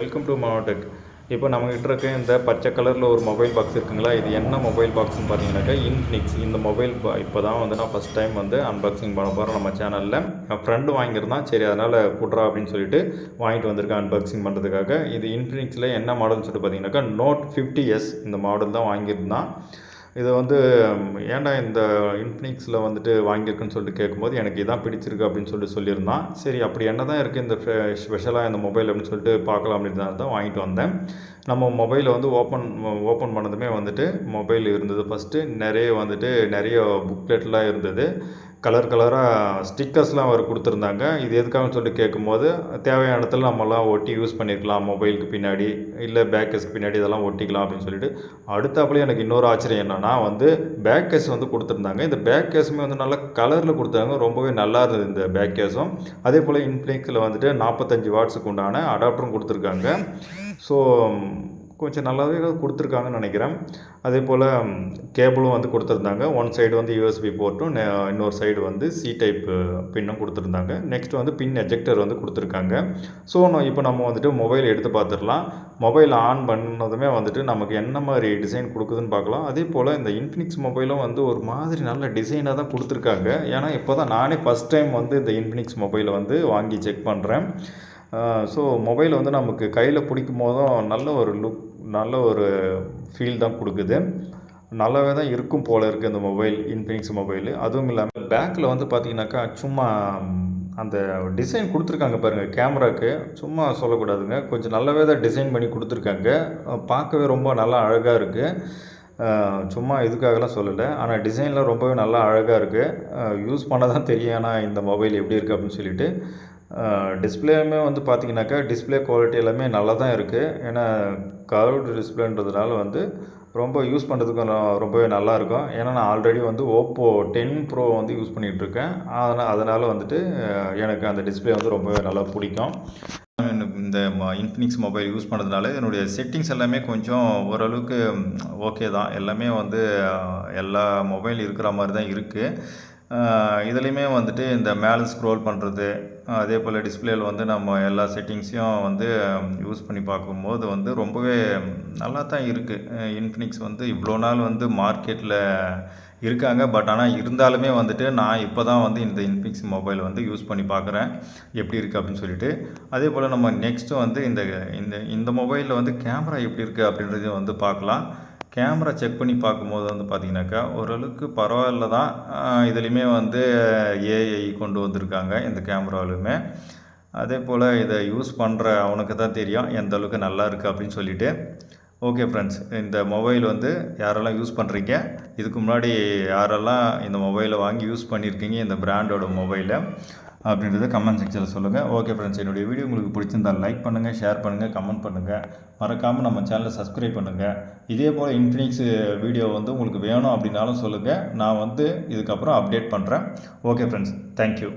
Welcome to மாவட்டக் இப்போ நம்மகிட்ட இருக்க இந்த பச்சை கலரில் ஒரு மொபைல் பாக்ஸ் இருக்குங்களா? இது என்ன மொபைல் பாக்ஸ்னு பார்த்தீங்கன்னாக்கா இன்ஃபினிக்ஸ் இந்த மொபைல் இப்போ தான் வந்து நான் ஃபஸ்ட் டைம் வந்து அன்பாக்சிங் பண்ண போகிறேன் நம்ம சேனலில் ஃப்ரெண்டு வாங்கியிருந்தான். சரி அதனால் குட்ரா அப்படின்னு சொல்லிட்டு வாங்கிட்டு வந்திருக்கேன் அன்பாக்சிங் பண்ணுறதுக்காக இது இன்ஃபினிக்ஸில் என்ன மாடல்னு சொல்லிட்டு பார்த்தீங்கன்னாக்கா நோட் ஃபிஃப்டி எஸ் இந்த மாடல் தான் வாங்கியிருந்தான். இது வந்து ஏன்டா இந்த இன்ஃபினிக்ஸில் வந்துட்டு வாங்கியிருக்குன்னு சொல்லிட்டு கேட்கும்போது எனக்கு இதான் பிடிச்சிருக்கு அப்படின்னு சொல்லிட்டு சொல்லியிருந்தான். சரி அப்படி என்ன தான் இருக்குது இந்த ஸ்பெஷலாக இந்த மொபைல் அப்படின்னு சொல்லிட்டு பார்க்கலாம் அப்படின்னு தான் தான் வாங்கிட்டு வந்தேன். நம்ம மொபைலை வந்து ஓப்பன் ஓப்பன் பண்ணதுமே வந்துட்டு மொபைல் இருந்தது ஃபஸ்ட்டு நிறைய வந்துட்டு நிறைய புக்லெட்லாம் இருந்தது. கலர் கலராக ஸ்டிக்கர்ஸ்லாம் அவர் கொடுத்துருந்தாங்க. இது எதுக்காகன்னு சொல்லிட்டு கேட்கும்போது தேவையான இடத்துல நம்மலாம் ஒட்டி யூஸ் பண்ணியிருக்கலாம் மொபைலுக்கு பின்னாடி இல்லை பேக் கேஸ்க்கு பின்னாடி இதெல்லாம் ஒட்டிக்கலாம் அப்படின்னு சொல்லிட்டு. அடுத்தாப்புல எனக்கு இன்னொரு ஆச்சரியம் என்னென்னா வந்து பேக் கேஸ் வந்து கொடுத்துருந்தாங்க. இந்த பேக் கேஸுமே வந்து நல்லா கலரில் கொடுத்தாங்க. ரொம்பவே நல்லா இருந்தது இந்த பேக் கேஸும் அதே போல் இன்ஃப்ளிக்ஸில் வந்துட்டு நாற்பத்தஞ்சு வாட்ஸுக்கு உண்டான அடாப்டரும் கொடுத்துருக்காங்க. ஸோ கொஞ்சம் நல்லாவே கொடுத்துருக்காங்கன்னு நினைக்கிறேன். அதே போல் கேபிளும் வந்து கொடுத்துருந்தாங்க. ஒன் சைடு வந்து யூஎஸ்பி போர்ட்டும் இன்னொரு சைடு வந்து சி டைப் பின்னும் கொடுத்துருந்தாங்க. நெக்ஸ்ட் வந்து பின் எஜெக்டர் வந்து கொடுத்துருக்காங்க. ஸோ இப்போ நம்ம வந்துட்டு மொபைல் எடுத்து பார்த்துடலாம். மொபைல் ஆன் பண்ணதுமே வந்துட்டு நமக்கு என்ன மாதிரி டிசைன் கொடுக்குதுன்னு பார்க்கலாம். அதே போல் இந்த இன்ஃபினிக்ஸ் மொபைலும் வந்து ஒரு மாதிரி நல்ல டிசைனாக தான் கொடுத்துருக்காங்க. ஏன்னா இப்போ தான் நானே ஃபஸ்ட் டைம் வந்து இந்த இன்ஃபினிக்ஸ் மொபைலை வந்து வாங்கி செக் பண்ணுறேன் ஸோ மொபைல் வந்து நமக்கு கையில் பிடிக்கும் போதும் நல்ல ஒரு லுக் நல்ல ஒரு ஃபீல் தான் கொடுக்குது. நல்லாவே தான் இருக்கும் போல் இருக்குது இந்த மொபைல் இன்ஃபினிக்ஸ் மொபைல் அதுவும் இல்லாமல் பேக்கில் வந்து பார்த்தீங்கன்னாக்கா சும்மா அந்த டிசைன் கொடுத்துருக்காங்க பாருங்கள் கேமராக்கு சும்மா சொல்லக்கூடாதுங்க. கொஞ்சம் நல்லாவே தான் டிசைன் பண்ணி கொடுத்துருக்காங்க. பார்க்கவே ரொம்ப நல்லா அழகாக இருக்குது சும்மா இதுக்காகலாம் சொல்லலை. ஆனால் டிசைன்லாம் ரொம்பவே நல்லா அழகாக இருக்குது யூஸ் பண்ண தான் தெரியும். ஆனால் இந்த மொபைல் எப்படி இருக்குது அப்படின்னு சொல்லிட்டு. டிஸ்பிளேயுமே வந்து பார்த்தீங்கன்னாக்கா டிஸ்பிளே குவாலிட்டி எல்லாமே நல்லா தான் இருக்குது ஏன்னா கர்வ்டு டிஸ்பிளேன்றதுனால வந்து ரொம்ப யூஸ் பண்ணுறதுக்கு ரொம்பவே நல்லாயிருக்கும் ஏன்னா நான் ஆல்ரெடி வந்து ஓப்போ டென் ப்ரோ வந்து யூஸ் பண்ணிகிட்ருக்கேன் அதனால் அதனால் வந்துட்டு எனக்கு அந்த டிஸ்பிளே வந்து ரொம்பவே நல்லா பிடிக்கும். இந்த இன்ஃபினிக்ஸ் மொபைல் யூஸ் பண்ணதுனால என்னுடைய செட்டிங்ஸ் எல்லாமே கொஞ்சம் ஓரளவுக்கு ஓகே தான். எல்லாமே வந்து எல்லா மொபைல் இருக்கிற மாதிரி தான் இருக்குது இதுலேயுமே வந்துட்டு இந்த மேலே ஸ்க்ரோல் பண்ணுறது அதே போல் டிஸ்பிளேயில் வந்து நம்ம எல்லா செட்டிங்ஸையும் வந்து யூஸ் பண்ணி பார்க்கும்போது வந்து ரொம்பவே நல்லா தான் இருக்குது இன்ஃபினிக்ஸ் வந்து இவ்வளோ நாள் வந்து மார்க்கெட்டில் இருக்காங்க. பட் ஆனால் இருந்தாலுமே வந்துட்டு நான் இப்போ தான் வந்து இந்த இன்ஃபினிக்ஸ் மொபைல் வந்து யூஸ் பண்ணி பார்க்குறேன். எப்படி இருக்குது அப்படின்னு சொல்லிட்டு. அதே போல் நம்ம நெக்ஸ்ட்டு வந்து இந்த இந்த இந்த மொபைலில் வந்து கேமரா எப்படி இருக்குது அப்படின்றதையும் வந்து பார்க்கலாம். கேமரா செக் பண்ணி பார்க்கும்போது வந்து பார்த்தீங்கன்னாக்கா ஓரளவுக்கு பரவாயில்ல தான். இதுலேயுமே வந்து ஏஐ கொண்டு வந்திருக்காங்க இந்த கேமராவிலுமே அதே போல் இதை யூஸ் பண்ணுற அவனுக்கு தான் தெரியும் எந்த அளவுக்கு நல்லா இருக்குது அப்படின்னு சொல்லிட்டு. ஓகே ஃப்ரெண்ட்ஸ் இந்த மொபைல் வந்து யாரெல்லாம் யூஸ் பண்ணுறீங்க இதுக்கு முன்னாடி யாரெல்லாம் இந்த மொபைலை வாங்கி யூஸ் பண்ணியிருக்கீங்க இந்த பிராண்டோட மொபைலை அப்படின்றத கமெண்ட் செக்ஷனில் சொல்லுங்கள் ஓகே ஃப்ரெண்ட்ஸ் என்னுடைய வீடியோ உங்களுக்கு பிடிச்சிருந்தா லைக் பண்ணுங்கள் ஷேர் பண்ணுங்கள் கமெண்ட் பண்ணுங்கள் மறக்காமல் நம்ம சேனலை சப்ஸ்கிரைப் பண்ணுங்கள் இதே போல் இன்ஃபினிக்ஸ் வீடியோ வந்து உங்களுக்கு வேணும் அப்படின்னாலும் சொல்லுங்கள் நான் வந்து இதுக்கப்புறம் அப்டேட் பண்ணுறேன் ஓகே ஃப்ரெண்ட்ஸ் தேங்க்யூ